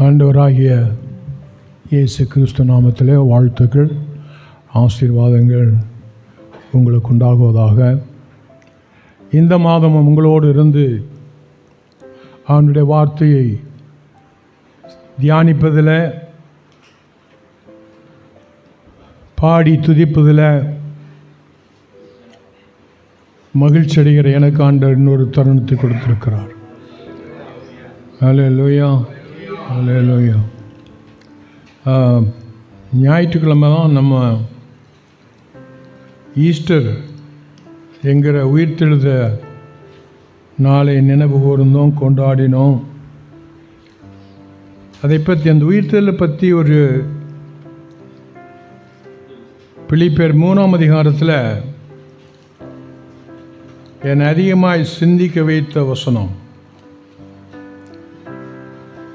ஆண்டவராகிய இயேசு கிறிஸ்து நாமத்திலே வாழ்த்துக்கள் ஆசீர்வாதங்கள் உங்களுக்கு உண்டாகுவதாக இந்த மாதமும் உங்களோடு இருந்து அவனுடைய வார்த்தையை தியானிப்பதில் பாடி துதிப்பதில் மகிழ்ச்சி அடைகிற எனக்கு ஆண்ட இன்னொரு தருணத்தை கொடுத்திருக்கிறார். ஹலே லோயா ஹலே ஞாயிற்றுக்கிழமை தான் நம்ம ஈஸ்டர் என்கிற உயிர்த்தெழுத நாளை நினைவு கூர்ந்தோம் கொண்டாடினோம். அதை பற்றி அந்த உயிர்த்தெழுத பற்றி ஒரு பிலிப்பேர் மூணாம் அதிகாரத்தில் என்னை அதிகமாய் சிந்திக்க வைத்த வசனம்.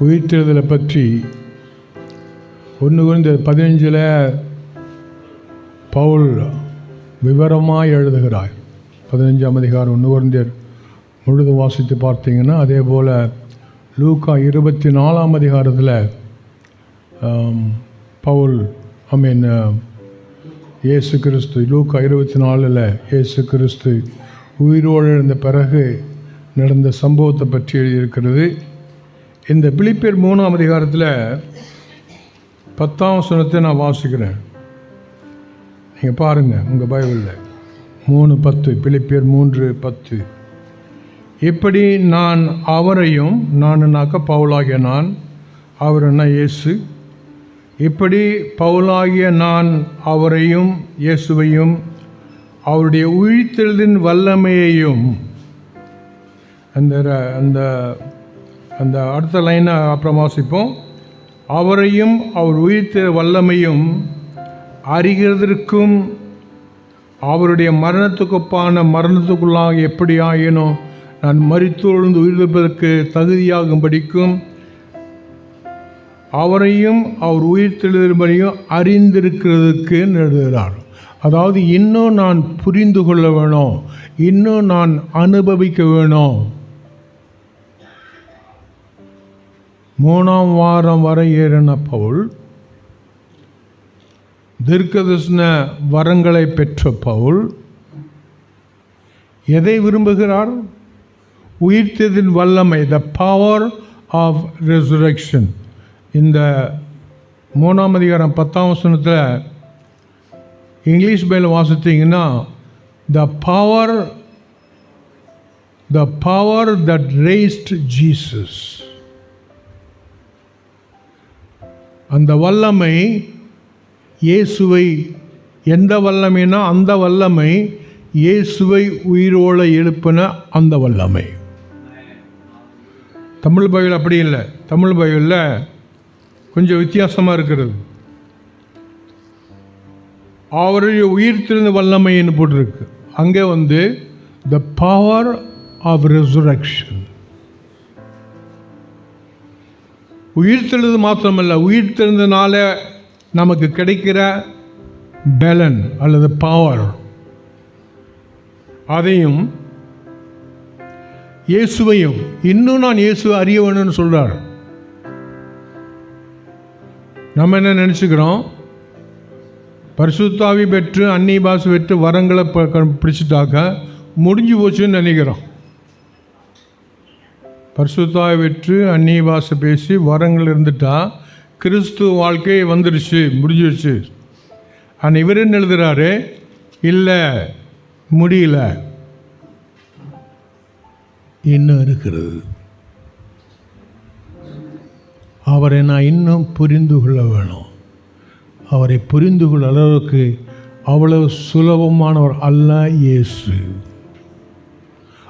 உயிர்த்தெழுதலை பற்றி ஒன்று குறைந்த பதினஞ்சில் பவுல் விவரமாக எழுதுகிறார். பதினஞ்சாம் அதிகாரம் ஒன்று குறைந்தர் முழுது வாசித்து பார்த்தீங்கன்னா அதே போல் லூக்கா இருபத்தி நாலாம் அதிகாரத்தில் பவுல் ஐ மீன் இயேசு கிறிஸ்து லூக்கா இருபத்தி நாலில் இயேசு கிறிஸ்து உயிரோடு எழுந்த பிறகு நடந்த சம்பவத்தை பற்றி எழுதியிருக்கிறது. இந்த பிலிப்பியர் மூணாம் அதிகாரத்தில் பத்தாம் வசனத்தை நான் வாசிக்கிறேன். நீங்கள் பாருங்கள் உங்கள் பைபிளில். மூணு பத்து பிலிப்பியர் மூன்று பத்து. இப்படி நான் அவரையும் நானுனாக்க பவுலாகிய நான் அவர் என்ன இயேசு? இப்படி பவுலாகிய நான் அவரையும் இயேசுவையும் அவருடைய உயிர்த்தெழுதின் வல்லமையையும் அந்த ர- அந்த அந்த அடுத்த லைனை அப்புறம் வாசிப்போம். அவரையும் அவர் உயிர்த்த வல்லமையும் அறிகிறதற்கும் அவருடைய மரணத்துக்குப்பான மரணத்துக்குள்ளாக எப்படி ஆயினோ நான் மறித்தொழுந்து உயிர்ப்பதற்கு தகுதியாகும்படிக்கும் அவரையும் அவர் உயிர்த்தெழுதும்படியும் அறிந்திருக்கிறதுக்கு எழுதுகிறார் அதாவது இன்னும் நான் புரிந்து கொள்ள வேணும். இன்னும் நான் அனுபவிக்க வேணும். மூணாம் வாரம் வரை ஏறின பவுல் தீர்க்கதர்ஷன வரங்களை பெற்ற பவுல் எதை விரும்புகிறார்? உயிர்த்ததின் வல்லமை த பவர் ஆஃப் ரெசுரக்ஷன் இந்த மூணாம் அதிகாரம் பத்தாம் வசனத்தில் இங்கிலீஷ் பையில் வாசித்தீங்கன்னா the power the power that raised Jesus அந்த வல்லமை இயேசுவை எந்த வல்லமைனா அந்த வல்லமை இயேசுவை உயிரோட எழுப்பின அந்த வல்லமை. தமிழ் பைபிள் அப்படி இல்லை. தமிழ் பைபிளில் கொஞ்சம் வித்தியாசமாக இருக்கிறது. அவருடைய உயிர்த்தெழுந்த வல்லமைன்னு போட்டிருக்கு. அங்கே வந்து த பவர் ஆஃப் ரெசுரக்ஷன் உயிர்த்தெழுது மாத்திரமல்ல உயிர்த்தெழுந்தனால நமக்கு கிடைக்கிற பலன் அல்லது பவர் அதையும் இயேசுவையும் இன்னும் நான் இயேசுவை அறிய வேணும்னு சொல்கிறார் நம்ம என்ன நினச்சிக்கிறோம்? பரிசுத்தாவி பெற்று அன்னி பாசு பெற்று வரங்களை ப- க- பிடிச்சிட்டாக்க முடிஞ்சு போச்சுன்னு நினைக்கிறோம். பரிசுத்தாய் வெற்று அந்நிய பாஷை பேசி வரங்கள் இருந்துட்டா கிறிஸ்துவ வாழ்க்கை வந்துடுச்சு முடிஞ்சிடுச்சு ஆனால் இவர் என்ன எழுதுறாரு? இல்லை முடியல. இன்னும் இருக்கிறது? அவரை நான் இன்னும் புரிந்து கொள்ள வேணும். அவரை புரிந்து கொள்ள அளவுக்கு அவ்வளவு சுலபமானவர் அல்ல இயேசு.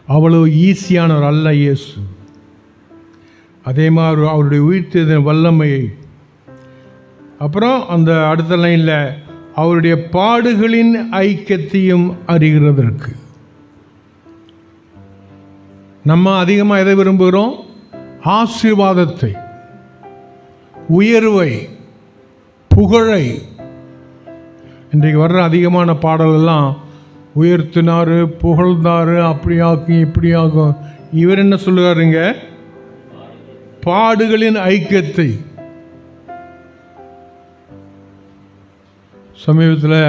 அவ்வளவு ஈஸியானவர் அல்ல இயேசு. அதே மாதிரி அவருடைய உயிர்த்தெழுந்த வல்லமையை. அப்புறம் அந்த அடுத்த லைனில் அவருடைய பாடுகளின் ஐக்கியத்தையும் அறிகிறதற்கு. நம்ம அதிகமாக எதை விரும்புகிறோம்? ஆசீர்வாதத்தை உயர்வை புகழை. இன்றைக்கு வர்ற அதிகமான பாடலெல்லாம் உயர்த்தினார் புகழ்ந்தார் அப்படியாக்கும் ஆகும் இவர் என்ன சொல்லுவாருங்க பாடுகளின் ஐக்கியத்தை. சமீபத்தில்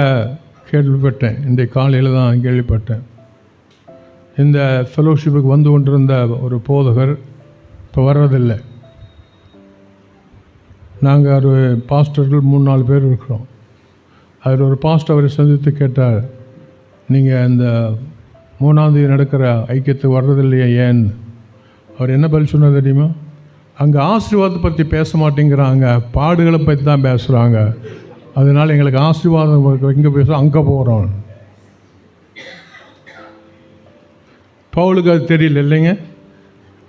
கேள்விப்பட்டேன். இன்றைய காலையில் தான் கேள்விப்பட்டேன். இந்த ஃபெலோஷிப்புக்கு வந்து கொண்டிருந்த ஒரு போதகர் இப்போ வர்றதில்லை. நாங்கள் ஒரு பாஸ்டர்கள் மூணு நாலு பேர் இருக்கிறோம். அதில் ஒரு பாஸ்டர் அவரை சந்தித்து கேட்டார் நீங்கள் இந்த மூணாந்தேதி நடக்கிற ஐக்கியத்துக்கு வர்றதில்லையா ஏன்? அவர் என்ன பதில் சொன்னார் தெரியுமா? அங்கே ஆசீர்வாதத்தை பற்றி பேச மாட்டேங்கிறாங்க. பாடுகளை பற்றி தான் பேசுகிறாங்க அதனால் எங்களுக்கு ஆசீர்வாதம் எங்கே பேசுகிறோம் அங்கே போகிறோம் பவுலுக்கு அது தெரியல இல்லைங்க?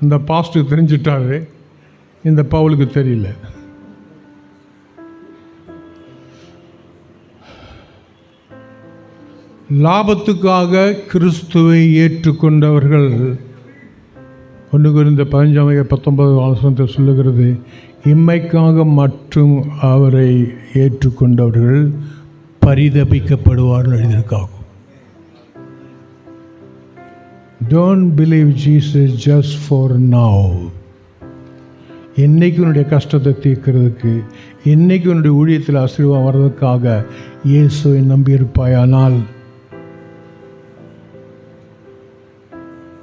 இந்த பாஸ்ட்டுக்கு தெரிஞ்சிட்டாரு. இந்த பவுலுக்கு தெரியல. லாபத்துக்காக கிறிஸ்துவை ஏற்றுக்கொண்டவர்கள் ஒன்று குறிந்த பதினஞ்சாம் பத்தொன்பது ஆலோசனத்தை சொல்லுகிறது இம்மைக்காக மற்றும் அவரை ஏற்றுக்கொண்டவர்கள் பரிதபிக்கப்படுவார்கள் எழுதியிருக்காகும் don't believe Jesus just for now என்னைக்கு உன்னுடைய கஷ்டத்தை தீர்க்கிறதுக்கு என்னைக்கு உன்னுடைய ஊழியத்தில் ஆசீர்வாதம் வர்றதுக்காக இயேசுவை நம்பியிருப்பாயானால்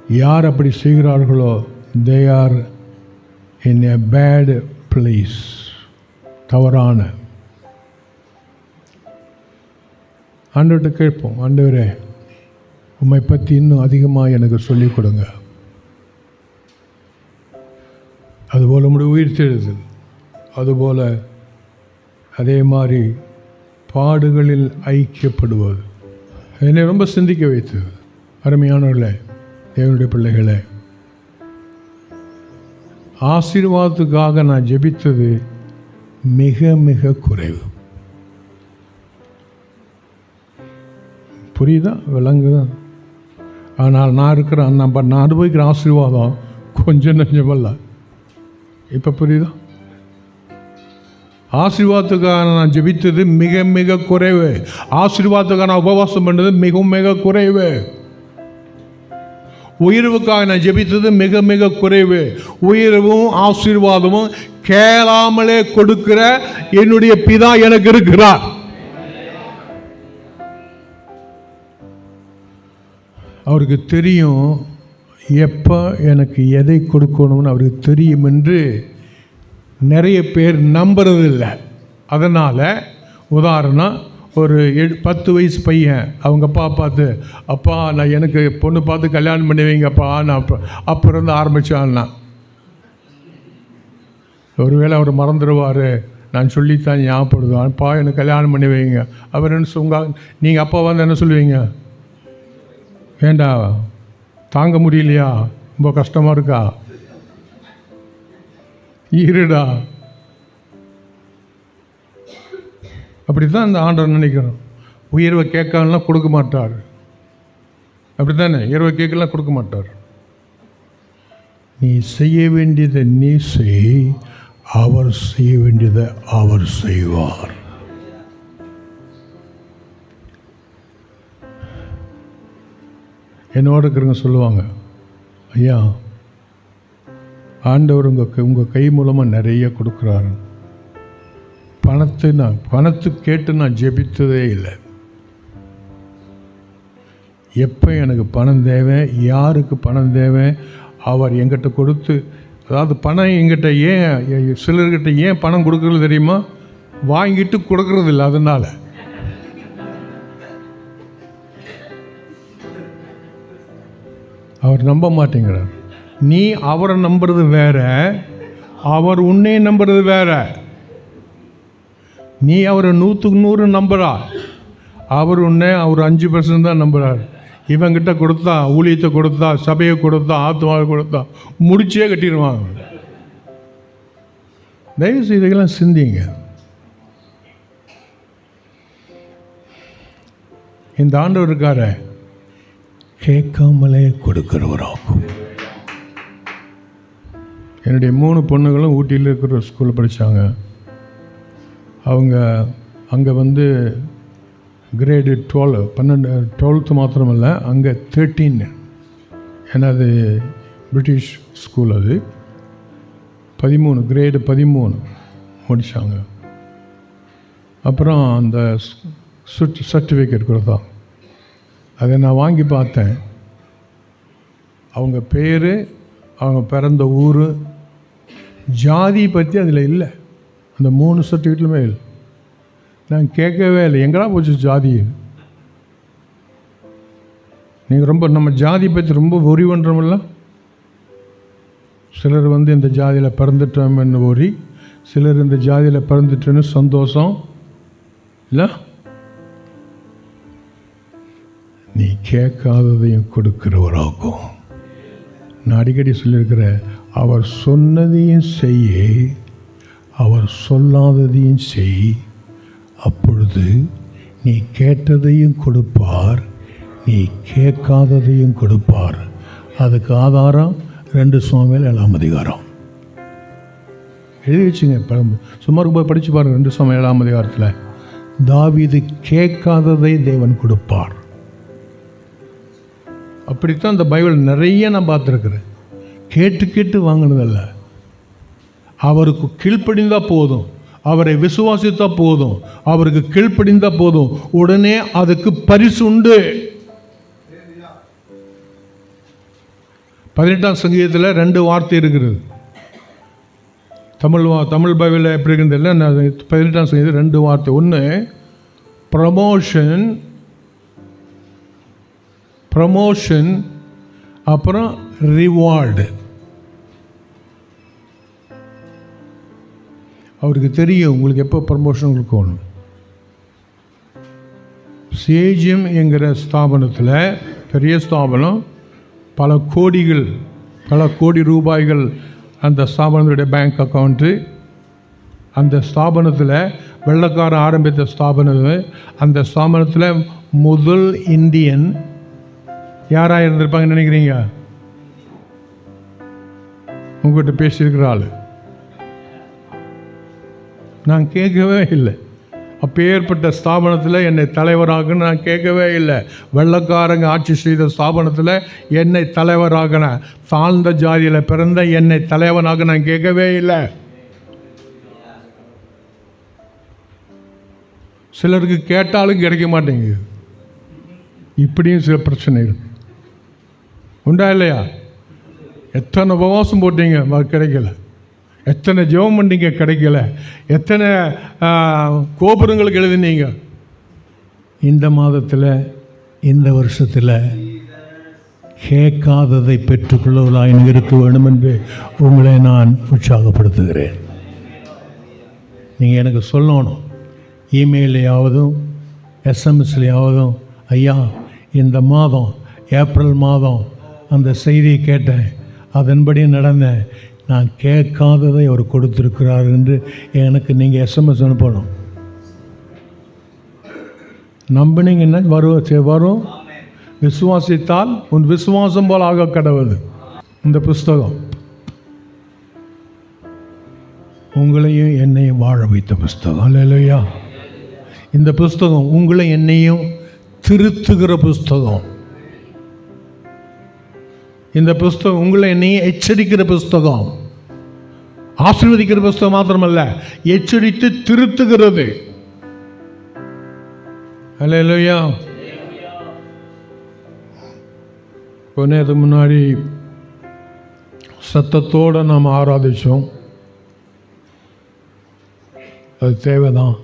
யார் அப்படி செய்கிறார்களோ they are in a bad place தவறான. ஆண்டவர்கிட்ட கேட்போம் ஆண்டவரே உம்மை பற்றி இன்னும் அதிகமாக எனக்கு சொல்லிக் கொடுங்க. அதுபோல் உங்களுடைய உயிர்த்தெழுதல் அதுபோல் அதே மாதிரி பாடுகளில் ஐக்கியப்படுவது. என்னை ரொம்ப சிந்திக்க வைத்தது. அருமையானவர்களே தேவனுடைய பிள்ளைகளை ஆசீர்வாதத்துக்காக நான் ஜெபித்தது மிக மிக குறைவு. புரியுதா? விளங்குதா? ஆனால் நான் இருக்கிறேன் நம்ம நான் அனுபவிக்கிற ஆசீர்வாதம் கொஞ்சம் நெஞ்சமல்ல. இப்போ புரியுதா? ஆசீர்வாதத்துக்காக நான் ஜெபித்தது மிக மிக குறைவு. ஆசீர்வாதத்துக்காக நான் உபவாசம் பண்ணது மிகவும் மிக குறைவு. உயர்வுக்காக நான் ஜெபித்தது மிக மிக குறைவு. உயர்வும் ஆசீர்வாதமும் கேளாமலே கொடுக்கிற என்னுடைய பிதா எனக்கு இருக்கிறார். அவருக்கு தெரியும் எப்போ எனக்கு எதை கொடுக்கணும்னு அவருக்கு தெரியும் என்று நிறைய பேர் நம்புறதில்லை. அதனால் உதாரணம் ஒரு எடு பத்து வயசு பையன் அவங்க அப்பா பார்த்து அப்பா நான் எனக்கு பொண்ணு பார்த்து கல்யாணம் பண்ணி வைங்கப்பா நான் அப்போ அப்போ இருந்து ஆரம்பித்தான்னா ஒருவேளை அவர் மறந்துடுவார். நான் சொல்லித்தான் ஞாபகப்படுவேன். அப்பா எனக்கு கல்யாணம் பண்ணி வைங்க அவர் என்ன சொங்க நீங்கள் அப்பா வந்து என்ன சொல்லுவீங்க? ஏண்டா தாங்க முடியலையா? ரொம்ப கஷ்டமாக இருக்கா? இருடா. அப்படி தான் அந்த ஆண்டவர் நினைக்கிறோம். உயர்வை கேட்கலாம் கொடுக்க மாட்டார். அப்படி தானே உயர்வை கேட்கலாம் கொடுக்க மாட்டார். நீ செய்ய வேண்டியதை நீ செய் அவர் செய்ய வேண்டியதை அவர் செய்வார். என்னோட இருக்கிறவங்க சொல்லுவாங்க ஐயா ஆண்டவர் உங்கள் உங்கள் கை மூலமாக நிறைய கொடுக்குறாரு பணத்தை நான் பணத்து கேட்டு நான் ஜெபித்ததே இல்லை. எப்போ எனக்கு பணம் தேவை யாருக்கு பணம் தேவை அவர் எங்கிட்ட கொடுத்து அதாவது பணம் எங்கிட்ட ஏன் சிலர்கிட்ட ஏன் பணம் கொடுக்குறது தெரியுமா? வாங்கிட்டு கொடுக்கறது இல்லை அதனால். அவர் நம்ப மாட்டேங்கிறார். நீ அவரை நம்புறது வேற அவர் உன்னையும் நம்புறது வேற. நீ அவரை நூற்றுக்கு நூறு நம்புறா. அவர் உன்னே அவர் அஞ்சு பர்சன்ட் தான் நம்புகிறார் இவங்கிட்ட கொடுத்தா ஊழியத்தை கொடுத்தா சபையை கொடுத்தா ஆத்மாவை கொடுத்தா முடிச்சே கட்டிடுவாங்க. தயவு செய்து சிந்திங்க. இந்த ஆண்டவர் இருக்கார கேட்காமலே கொடுக்கிறவராகும். என்னுடைய மூணு பொண்ணுகளும் ஊட்டியில் இருக்கிற ஸ்கூலில் படித்தாங்க அவங்க அங்கே வந்து கிரேடு டுவெல் பன்னெண்டு டுவெல்த்து மாத்திரமல்ல அங்கே தேர்ட்டீன் ஏன்னா அது பிரிட்டிஷ் ஸ்கூல் அது. பதிமூணு கிரேடு பதிமூணு முடித்தாங்க அப்புறம் அந்த சர்டிஃபிகேட் கொடுத்தாங்க அதை நான் வாங்கி பார்த்தேன். அவங்க பேர் அவங்க பிறந்த ஊர் ஜாதி பற்றி அதில் இல்லை. அந்த மூணு சர்டிஃபிகேட்லுமே இல்லை நான் கேட்கவே இல்லை. எங்கடா போச்சு ஜாதி? நீங்கள் ரொம்ப நம்ம ஜாதி பற்றி ரொம்ப ஒரி பண்ணுறோமில்ல சிலர் வந்து இந்த ஜாதியில் பிறந்துட்டோம்னு ஒரி சிலர் இந்த ஜாதியில் பிறந்துட்டோன்னு சந்தோஷம். இல்லை? நீ கேட்காததையும் கொடுக்கிறவராகும். நான் அடிக்கடி சொல்லியிருக்கிற அவர் சொன்னதையும் செய்ய. அவர் சொல்லாததையும் செய். அப்பொழுது நீ கேட்டதையும் கொடுப்பார் நீ கேட்காததையும் கொடுப்பார். அதுக்கு ஆதாரம் ரெண்டு சுவாமியில் ஏழாம் அதிகாரம். எழுதி வச்சுங்க சுமார் போய் படித்து பாருங்க ரெண்டு சுவாமி ஏழாம் அதிகாரத்தில். தாவீது கேட்காததை தேவன் கொடுப்பார். அப்படித்தான் இந்த பைபிள் நிறைய நான் பார்த்துருக்குறேன். கேட்டு கேட்டு வாங்கினதல்ல. அவருக்கு கீழ்ப்படிந்தால் போதும். அவரை விசுவாசித்தா போதும். அவருக்கு கீழ்ப்படிந்தா போதும். உடனே அதுக்கு பரிசு உண்டு. பதினெட்டாம் சங்கீதத்தில் ரெண்டு வார்த்தை இருக்கிறது. தமிழ் வா தமிழ் பைபிளில் எப்படி இருக்கிறது இல்லை நான் பதினெட்டாம் சங்கீதம் ரெண்டு வார்த்தை. ஒன்று ப்ரமோஷன் ப்ரமோஷன் அப்புறம் ரிவார்டு அவருக்கு தெரியும் உங்களுக்கு எப்போ ப்ரமோஷன் உங்களுக்கு வேணும். சேஜியம் என்கிற ஸ்தாபனத்தில் பெரிய ஸ்தாபனம் பல கோடிகள் பல கோடி ரூபாய்கள் அந்த ஸ்தாபனத்துடைய பேங்க் அக்கௌண்ட்டு அந்த ஸ்தாபனத்தில் வெள்ளக்காரன் ஆரம்பித்த ஸ்தாபனம் அந்த ஸ்தாபனத்தில் முதல் இந்தியன் யாராக இருந்திருப்பாங்கன்னு நினைக்கிறீங்க? உங்கள்கிட்ட பேசியிருக்கிற ஆள். நான் கேட்கவே இல்லை. அப்பேற்பட்ட ஸ்தாபனத்தில் என்னை தலைவராகன்னு நான் கேட்கவே இல்லை. வெள்ளக்காரங்க ஆட்சி செய்த ஸ்தாபனத்தில் என்னை தலைவராகன தாழ்ந்த ஜாதியில் பிறந்த என்னை தலைவனாக நான் கேட்கவே இல்லை. சிலருக்கு கேட்டாலும் கிடைக்க மாட்டேங்குது. இப்படியும் சில பிரச்சனை இருக்கு உண்டா இல்லையா? எத்தனை உபவாசம் போட்டீங்க? கிடைக்கல. எத்தனை ஜெபம் பண்ணீங்க கிடைக்கல? எத்தனை கோபுரங்களுக்கு எழுதினீங்க? இந்த மாதத்தில் இந்த வருஷத்தில் கேட்காததை பெற்றுக்கொள்ளவர்களாக இருக்க வேண்டும் என்று உங்களை நான் உற்சாகப்படுத்துகிறேன். நீங்கள் எனக்கு சொல்லணும். இமெயிலையாவதும் எஸ்எம்எஸ்லையாவதும் ஐயா இந்த மாதம் ஏப்ரல் மாதம் அந்த செய்தியை கேட்டேன். அதன்படி நடந்தேன் நான் கேட்காததை அவர் கொடுத்துருக்கிறார் என்று எனக்கு நீங்கள் எஸ்எம்எஸ் அனுப்பணும். நம்பினீங்கன்னா வரும் வரும் விசுவாசித்தால் உன் விசுவாசம் போல் ஆக கடவுது இந்த புஸ்தகம். உங்களையும் என்னையும் வாழ வைத்த புஸ்தகம். இல்லையா இந்த புஸ்தகம் உங்களை என்னையும் திருத்துகிற புஸ்தகம். இந்த புஸ்தகம் உங்களை என்னையும் எச்சரிக்கிற புஸ்தகம். ஆசீர்வதிக்கிற புஸ்தகம் மாத்திரமல்ல எச்சரித்து திருத்துகிறது. அல்லையா கொஞ்ச நேரத்துக்கு முன்னாடி சத்தத்தோடு நாம் ஆராதிச்சோம். அது தேவைதான்.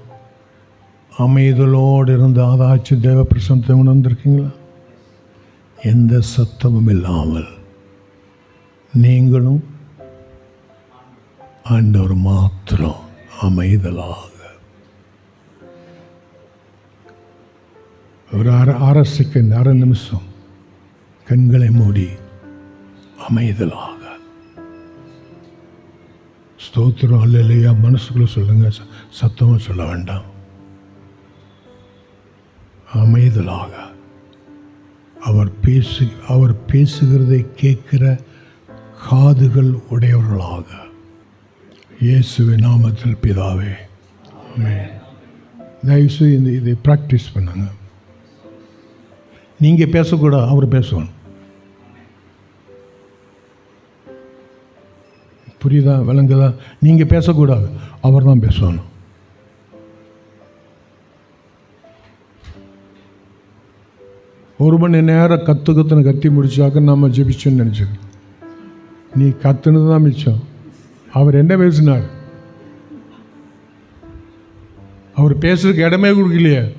அமைதலோடு இருந்து ஆதாச்சு தேவ பிரசனத்தை உணர்ந்திருக்கீங்களா? எந்த சத்தமும் இல்லாமல். நீங்களும் ஆண்டவர் மாத்திரம் அமைதலாக. ஒரு அரை அரை செகண்ட் அரை நிமிஷம் கண்களை மூடி அமைதலாக. ஸ்தோத்திரம் இல்லையா மனசுக்குள்ள சொல்லுங்க. ச- சத்தமா சொல்ல வேண்டாம். அமைதலாக. அவர் பேசு அவர் பேசுகிறதை கேட்கிற காதுகள் உடையவர்களாக. இயேசுவின் நாமத்தில் பிதாவே ஆமென். தயவுசெய்து இந்த இதை ப்ராக்டிஸ் பண்ணுங்க. நீங்கள் பேசக்கூடாது அவர் பேசணும் புரியுதா விளங்குதா? நீங்கள் பேசக்கூடாது அவர் தான் பேசணும் ஒரு மணி நேரம் கற்று கத்துன்னு கத்தி முடிச்சாக்க நம்ம ஜெபிச்சோன்னு நினச்சிக்கணும் நீ கத்துனது தான் மிச்சம். அவர் என்ன பேசினார்? அவர் பேசுறதுக்கு இடமே கொடுக்கலையே.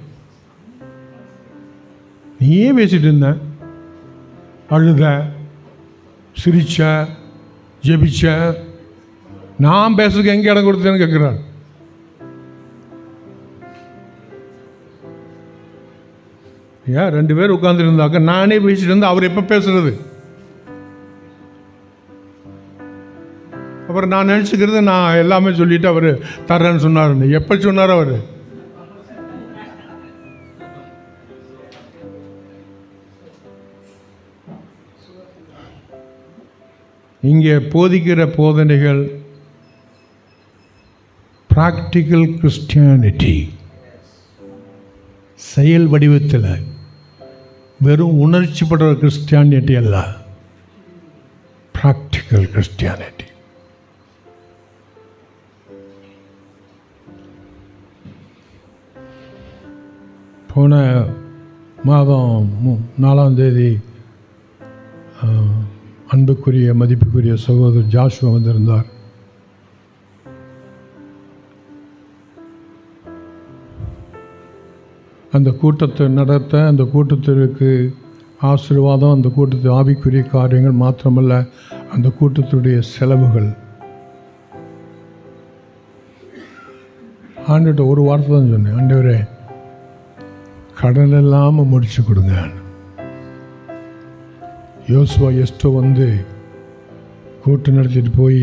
நீயே பேசிட்டு இருந்த. அழுத சிரிச்ச ஜெபிச்ச நான் பேசுறதுக்கு எங்கே இடம் கொடுத்தேன்னு கேட்குறார் ஏன் ரெண்டு பேர் உட்காந்துருந்தாக்க நானே பேசிட்டு இருந்தா அவர் எப்போ பேசுறது? அப்புறம் நான் நினச்சிக்கிறது நான் எல்லாமே சொல்லிட்டு அவர் தர்றேன்னு சொன்னார். எப்போ சொன்னார் அவர்? இங்கே போதிக்கிற போதனைகள் ப்ராக்டிக்கல் கிறிஸ்டியானிட்டி செயல் வடிவத்தில் வெறும் உணர்ச்சிப்படுற கிறிஸ்டியானிட்டி அல்ல. ப்ராக்டிக்கல் கிறிஸ்டியானிட்டி போன மாதம் மு- நாலாம் தேதி அன்புக்குரிய மதிப்புக்குரிய சகோதரர் ஜாஷுவா வந்திருந்தார். அந்த கூட்டத்தை நடத்த அந்த கூட்டத்திற்கு ஆசீர்வாதம் அந்த கூட்டத்து ஆவிக்குரிய காரியங்கள் மாத்திரமல்ல அந்த கூட்டத்துடைய செலவுகள். ஆண்டுகிட்ட ஒரு வார்த்தை தான் சொன்னேன். ஆண்டவரே கடன் இல்லாமல் முடிச்சு கொடுங்க. யோசுவா எஸ்டோ வந்து கூட்டம் நடத்திட்டு போய்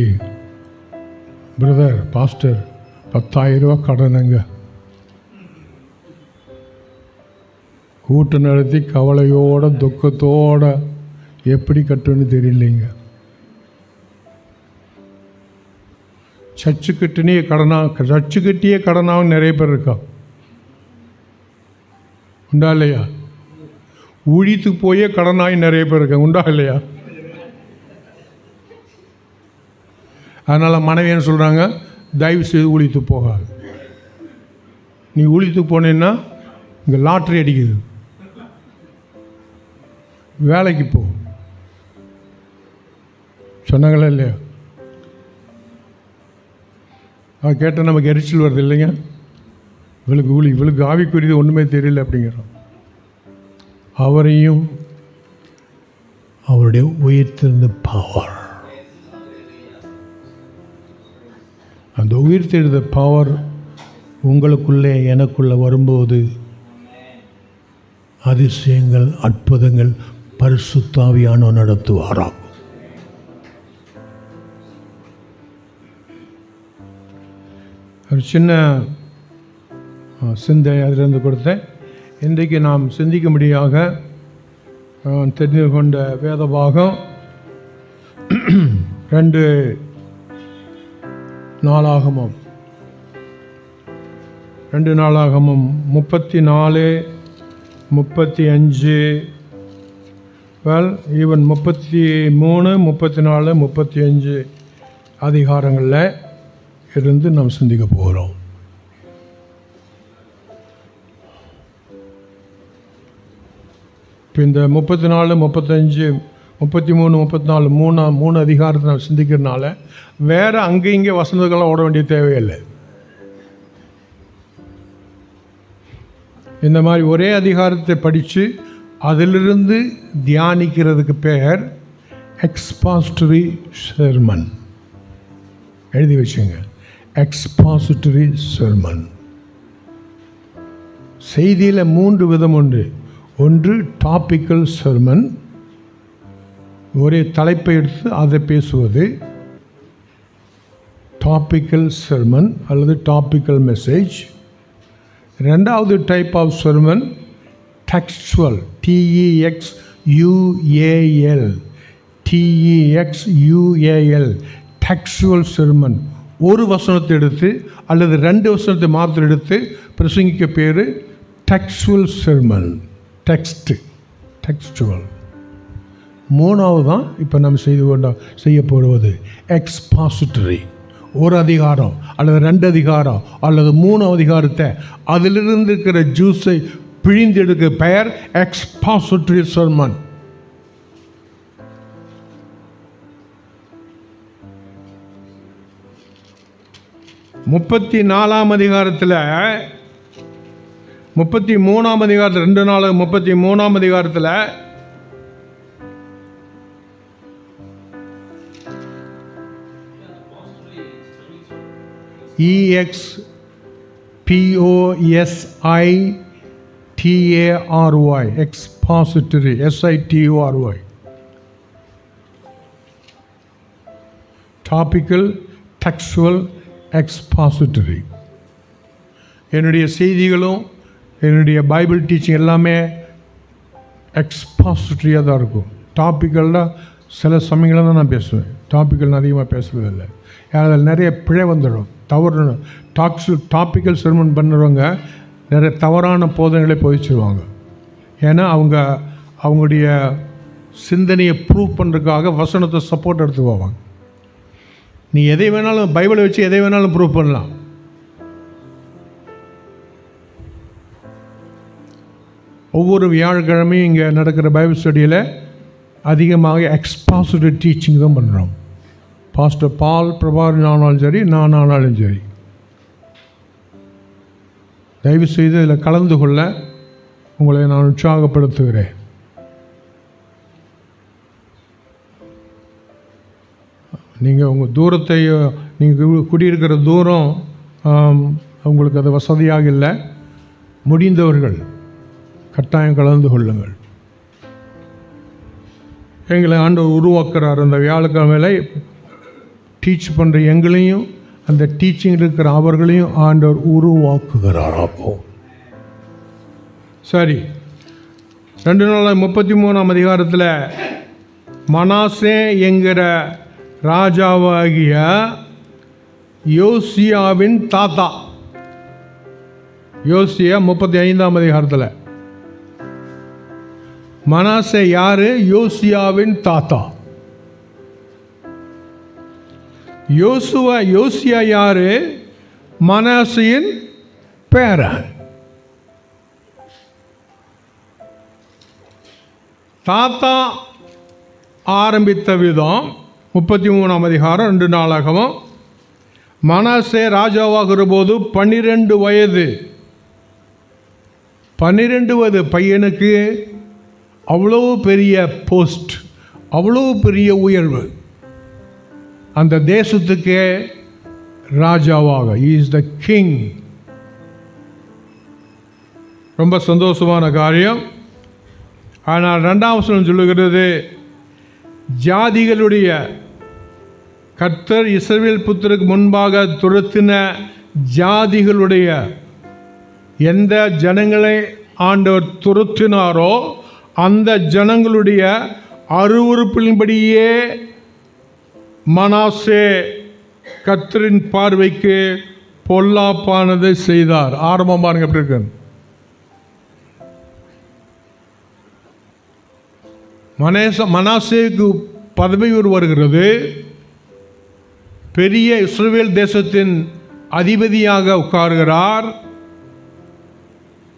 பிரதர் பாஸ்டர் பத்தாயிரம் கடனுங்க கூட்டம் நடத்தி கவலையோட துக்கத்தோட எப்படி கட்டுன்னு தெரியலைங்க. சர்ச்சு கட்டினே கடனா கட்டியே கடனாகவும் நிறைய பேர் இருக்கா? உண்டா இல்லையா? உழித்து போயே கடனாய் நிறைய பேர் இருக்காங்க. உண்டா இல்லையா? அதனால் மனைவி என்ன சொல்கிறாங்க தயவு செய்து உழித்து போகாது. நீ உழித்து போனேன்னா இங்கே லாட்ரி அடிக்குது. வேலைக்கு போ. சொன்னாங்களா இல்லையா? அதை கேட்டால் நமக்கு எரிச்சல் வருது இல்லைங்க? இவளுக்கு ஊழி இவளுக்கு ஆவிக்குரியது ஒன்றுமே தெரியல அப்படிங்கிறோம். அவரையும் அவருடைய உயிர்த்திருந்த பவர் அந்த உயிர்த்தெழுத பவர் உங்களுக்குள்ளே எனக்குள்ளே வரும்போது அதிசயங்கள் அற்புதங்கள் பரிசுத்தாவியானோ நடத்துவாராம். ஒரு சின்ன சிந்தை அதிலிருந்து கொடுத்தேன். இன்றைக்கு நாம் சிந்திக்கும்படியாக முடியாக தெரிந்து கொண்ட வேத பாகம் ரெண்டு நாளாகமும். ரெண்டு நாளாகமும் முப்பத்தி நாலு முப்பத்தி அஞ்சு வெல் ஈவன் முப்பத்தி மூணு முப்பத்தி நாலு முப்பத்தி அஞ்சு அதிகாரங்களில் இருந்து நாம் சிந்திக்க போகிறோம். இப்போ இந்த முப்பத்தி நாலு முப்பத்தஞ்சு முப்பத்தி மூணு முப்பத்தி நாலு மூணு மூணு அதிகாரத்தை நான் சிந்திக்கிறதுனால வேறு அங்கே இங்கே வசந்தங்கள்லாம் ஓட வேண்டிய தேவையில்லை. இந்த மாதிரி ஒரே அதிகாரத்தை படித்து அதிலிருந்து தியானிக்கிறதுக்கு பெயர் எக்ஸ்பாஸ்டரி செர்மன் எழுதி வச்சுங்க. எக்ஸ்பாசிட்டரி செர்மன் செய்தியில் மூன்று விதம் உண்டு. ஒன்று டாபிக்கல் செர்மன் ஒரே தலைப்பை எடுத்து அதை பேசுவது. டாப்பிக்கல் செர்மன் அல்லது டாப்பிக்கல் மெசேஜ் ரெண்டாவது type of sermon textual T E X U A L T E X U A L textual sermon ஒரு வசனத்தை எடுத்து அல்லது ரெண்டு வசனத்தை மாத்திரம் எடுத்து பிரசங்கிக்க பேர் டெக்ஸ்டுவல் செர்மன் டெக்ஸ்ட் டெக்ஸ்டுவல் மூணாவது தான் இப்போ நம்ம செய்து கொண்ட செய்யப்படுவது எக்ஸ்பாசிட்டரி ஒரு அதிகாரம் அல்லது ரெண்டு அதிகாரம் அல்லது மூணு அதிகாரத்தை அதிலிருந்து இருக்கிற ஜூஸை பிழிந்தெடுக்க பெயர் எக்ஸ்பாசிட்டரி சர்மன் முப்பத்தி நாலாம் அதிகாரத்தில் முப்பத்தி மூணாம் அதிகாரத்தில் ரெண்டு நாள் முப்பத்தி மூணாம் அதிகாரத்தில் E X P O S I T A R Y expository S I T O R Y topical textual expository என்னுடைய செய்திகளும் என்னுடைய பைபிள் டீச்சிங் எல்லாமே எக்ஸ்பாசிட்டரியாக தான் இருக்கும். டாப்பிக்கல்லாம் சில சமயங்களில் தான் நான் பேசுவேன். டாப்பிக்கல் நான் அதிகமாக பேசுவதில்லை. அதில் நிறைய பிழை வந்துடும். தவறு டாக்ஸ் டாப்பிக்கல் செர்மன் பண்ணுறவங்க நிறைய தவறான போதனைகளை போதிச்சிருவாங்க. ஏன்னா அவங்க அவங்களுடைய சிந்தனையை ப்ரூவ் பண்ணுறதுக்காக வசனத்தை சப்போர்ட் எடுத்து போவாங்க நீ எதை வேணாலும் பைபிளை வச்சு எதை வேணாலும் ப்ரூவ் பண்ணலாம். ஒவ்வொரு வியாழக்கிழமையும் இங்கே நடக்கிற பைபிள் ஸ்டடியில் அதிகமாக எக்ஸ்பாசிட்டிவ் டீச்சிங் தான் பண்ணுறோம் பாஸ்டர் பால் பிரபாகரன் ஆனாலும் சரி நான் ஆனாலும் சரி. தயவு செய்து இதில் கலந்து கொள்ள உங்களை நான் உற்சாகப்படுத்துகிறேன். நீங்கள் உங்கள் தூரத்தை நீங்கள் குடியிருக்கிற தூரம் உங்களுக்கு அது வசதியாக இல்லை. முடிந்தவர்கள் கட்டாயம் கலந்து கொள்ளுங்கள். எங்களை ஆண்டவர் உருவாக்குறார் அந்த வியாழக்கிழமை டீச் பண்ணுற எங்களையும் அந்த டீச்சிங் இருக்கிற அவர்களையும் ஆண்டவர் உருவாக்குகிறார் அப்போ. சரி. ரெண்டு நாள் முப்பத்தி மூணாம் அதிகாரத்தில் மனாசே என்கிற ராஜாவாகிய யோசியாவின் தாத்தா. யோசியா முப்பத்தி ஐந்தாம் அதிகாரத்தில். மனாசே யாரு? யோசியாவின் தாத்தா. யோசுவா யோசியா யாரு? மனாசையின் பேர தாத்தா ஆரம்பித்த விதம் முப்பத்தி மூணாம் அதிகாரம் ரெண்டு நாளாகவும். மனாசே ராஜாவாகிற போது பன்னிரெண்டு வயது. பன்னிரெண்டு வயது பையனுக்கு அவ்வளோ பெரிய போஸ்ட் அவ்வளோ பெரிய உயர்வு. அந்த தேசத்துக்கே ராஜாவாக இஸ் த கிங் ரொம்ப சந்தோஷமான காரியம். ஆனால் ரெண்டாம் வசனம் சொல்லுகிறது ஜாதிகளுடைய கர்த்தர் இஸ்ரேல் புத்தருக்கு முன்பாக துரத்தின ஜாதிகளுடைய எந்த ஜனங்களை ஆண்டவர் துரத்தினாரோ அந்த ஜனங்களுடைய அருவறுப்பின்படியே மனாசே கத்தரின் பார்வைக்கு பொல்லாப்பானதை செய்தார். ஆரம்பம் பாருங்க எப்படி இருக்கு? மனேச மனாசேக்கு பதவி உயர்வு வருகிறது. பெரிய இஸ்ரேல் தேசத்தின் அதிபதியாக உட்காருகிறார்.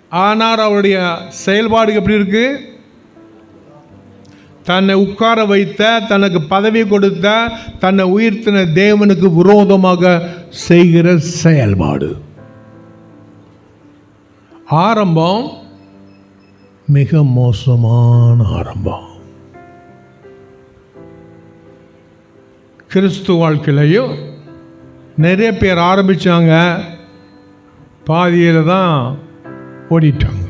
ஆனால் அவருடைய செயல்பாடு எப்படி இருக்கு? தன்னை உட்கார வைத்த தனக்கு பதவி கொடுத்த தன்னை உயிர்த்தின தேவனுக்கு விரோதமாக செய்கிற செயல்பாடு. ஆரம்பம் மிக மோசமான ஆரம்பம். கிறிஸ்து வாழ்க்கையிலையும் நிறைய பேர் ஆரம்பித்தாங்க பாதியில் தான் ஓடிட்டாங்க.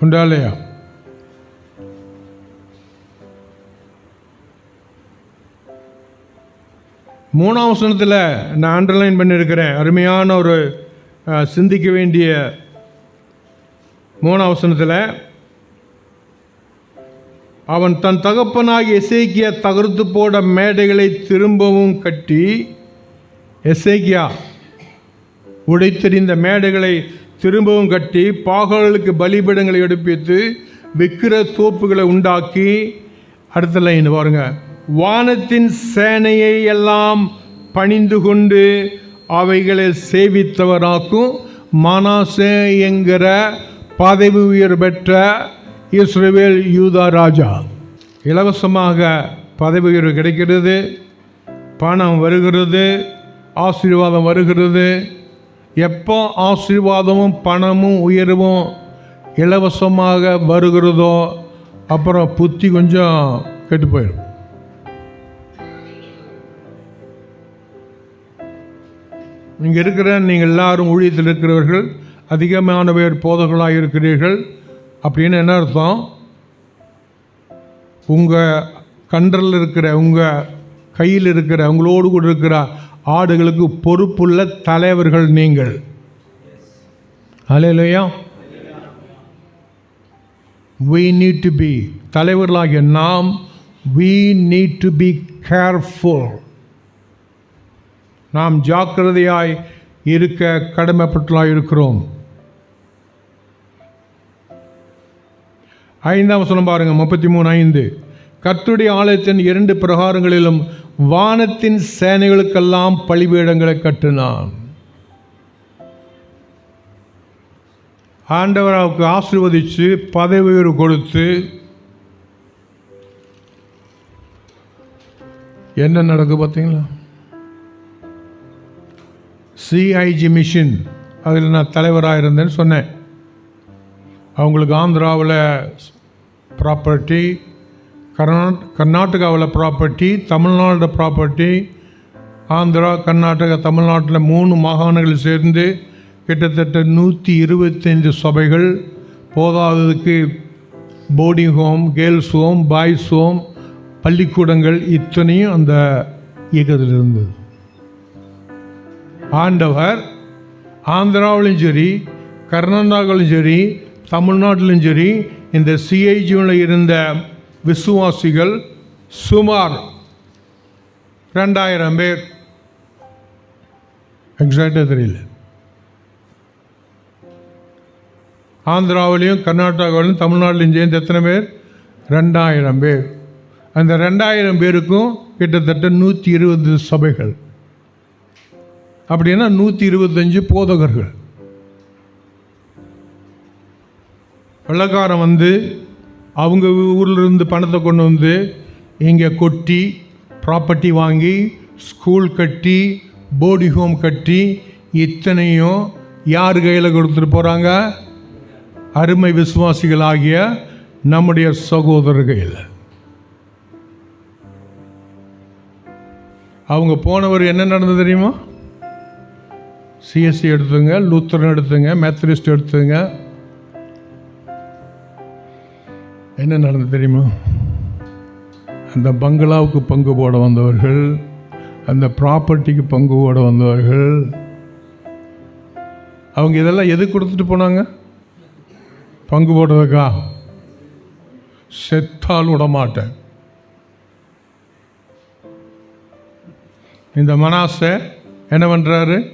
உண்டா இல்லையா மூணாம் வசனத்தில் நான் அண்டர்லைன் பண்ணியிருக்கிறேன். அருமையான ஒரு சிந்திக்க வேண்டிய மூணாம் வசனத்தில் அவன் தன் தகப்பனாகி எசேக்கியா தகர்த்து போட மேடைகளை திரும்பவும் கட்டி எசேக்கியா உடைத்தெறிந்த மேடைகளை திரும்பவும் கட்டி பாகல்களுக்கு பலிபீடங்களை எடுப்பித்து விக்கிர தோப்புகளை உண்டாக்கி அடுத்த லைன் பாருங்க. வானத்தின் சேனையை எல்லாம் பணிந்து கொண்டு அவைகளை சேவித்தவராக்கும் மனாசே என்கிற பதவி உயர் பெற்ற இஸ்ரவேல் யூதா ராஜா. இலவசமாக பதவி உயர்வு கிடைக்கிறது பணம் வருகிறது ஆசீர்வாதம் வருகிறது. எப்போ ஆசீர்வாதமும் பணமும் உயர்வும் இலவசமாக வருகிறதோ அப்புறம் புத்தி கொஞ்சம் கெட்டு போயிடும். இங்கே இருக்கிற நீங்கள் எல்லாரும் ஊழியத்தில் இருக்கிறவர்கள் அதிகமான பேர் போதகளாக இருக்கிறீர்கள் அப்படின்னு என்ன அர்த்தம்? உங்கள் கண்டரில் இருக்கிற உங்கள் கையில் இருக்கிற உங்களோடு கூட இருக்கிற ஆடுகளுக்கு பொறுப்புள்ள தலைவர்கள் நீங்கள். அலையிலையா வி நீட் டு பி தலைவர்களாகிய நாம் we need to be careful நாம் ஜாக்கிரதையாய் இருக்க கடமைப்பட்டுலாம் இருக்கிறோம். ஐந்தாம் சொல்லம் பாருங்கள் முப்பத்தி மூணு ஐந்து. கத்துடைய ஆலயத்தின் இரண்டு பிரகாரங்களிலும் வானத்தின் சேனைகளுக்கெல்லாம் பழிபீடங்களை கட்டினான். ஆண்டவர் அவருக்கு ஆசிர்வதித்து பதவி உயர்வு கொடுத்து என்ன நடக்குது பார்த்தீங்களா? சிஐஜி மிஷின் அதில் நான் தலைவராக இருந்தேன்னு சொன்னேன். அவங்களுக்கு ஆந்திராவில் ப்ராப்பர்ட்டி கர்நாட் கர்நாடகாவில் ப்ராப்பர்ட்டி தமிழ்நாடு ப்ராப்பர்ட்டி ஆந்திரா கர்நாடகா தமிழ்நாட்டில் மூணு மாகாணங்கள் சேர்ந்து கிட்டத்தட்ட நூற்றி இருபத்தைந்து சபைகள் போதாததுக்கு boarding home girls home boys home பள்ளிக்கூடங்கள் இத்தனையும் அந்த இயக்கத்தில் இருந்தது. ஆண்டவர் ஆந்திராவிலும் சரி கர்நாடகாவிலும் சரி தமிழ்நாட்டிலும் சரி இந்த சிஐஜியில் இருந்த விசுவாசிகள் சுமார் ரெண்டாயிரம் பேர். எக்ஸாக்டாக தெரியல. ஆந்திராவிலையும் கர்நாடகாவிலையும் தமிழ்நாட்டிலையும் சேர்ந்து எத்தனை பேர்? ரெண்டாயிரம் பேர். அந்த ரெண்டாயிரம் பேருக்கும் கிட்டத்தட்ட நூற்றி இருபது சபைகள். அப்படின்னா நூற்றி இருபத்தஞ்சு போதகர்கள். வெள்ளக்காரன் வந்து அவங்க ஊரில் இருந்து பணத்தை கொண்டு வந்து இங்கே கொட்டி ப்ராப்பர்ட்டி வாங்கி ஸ்கூல் கட்டி போர்டி ஹோம் கட்டி இத்தனையும் யார் கையில் கொடுத்துட்டு போகிறாங்க அருமை விசுவாசிகள் ஆகிய நம்முடைய சகோதரர் கையில் அவங்க போனவர் என்ன நடந்தது தெரியுமா? சிஎஸ்சி எடுத்துங்க லூத்தரன் எடுத்துங்க மெத்தடிஸ்ட் எடுத்துங்க. என்ன நடந்தது தெரியுமா? அந்த பங்களாவுக்கு பங்கு போட வந்தவர்கள் அந்த ப்ராப்பர்ட்டிக்கு பங்கு போட வந்தவர்கள் அவங்க இதெல்லாம் எது கொடுத்துட்டு போனாங்க? பங்கு போடுறதுக்கா? செத்தால் விட மாட்டேன் இந்த மனாசை என்ன பண்ணுறாரு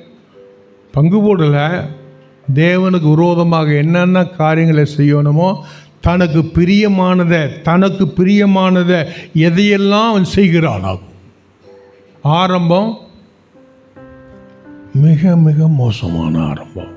பங்கு போடல. தேவனுக்கு விரோதமாக என்னென்ன காரியங்களை செய்யணுமோ தனக்கு பிரியமானதை தனக்கு பிரியமானதை எதையெல்லாம் அவன் செய்கிறானாகும் ஆரம்பம் மிக மிக மோசமான ஆரம்பம்.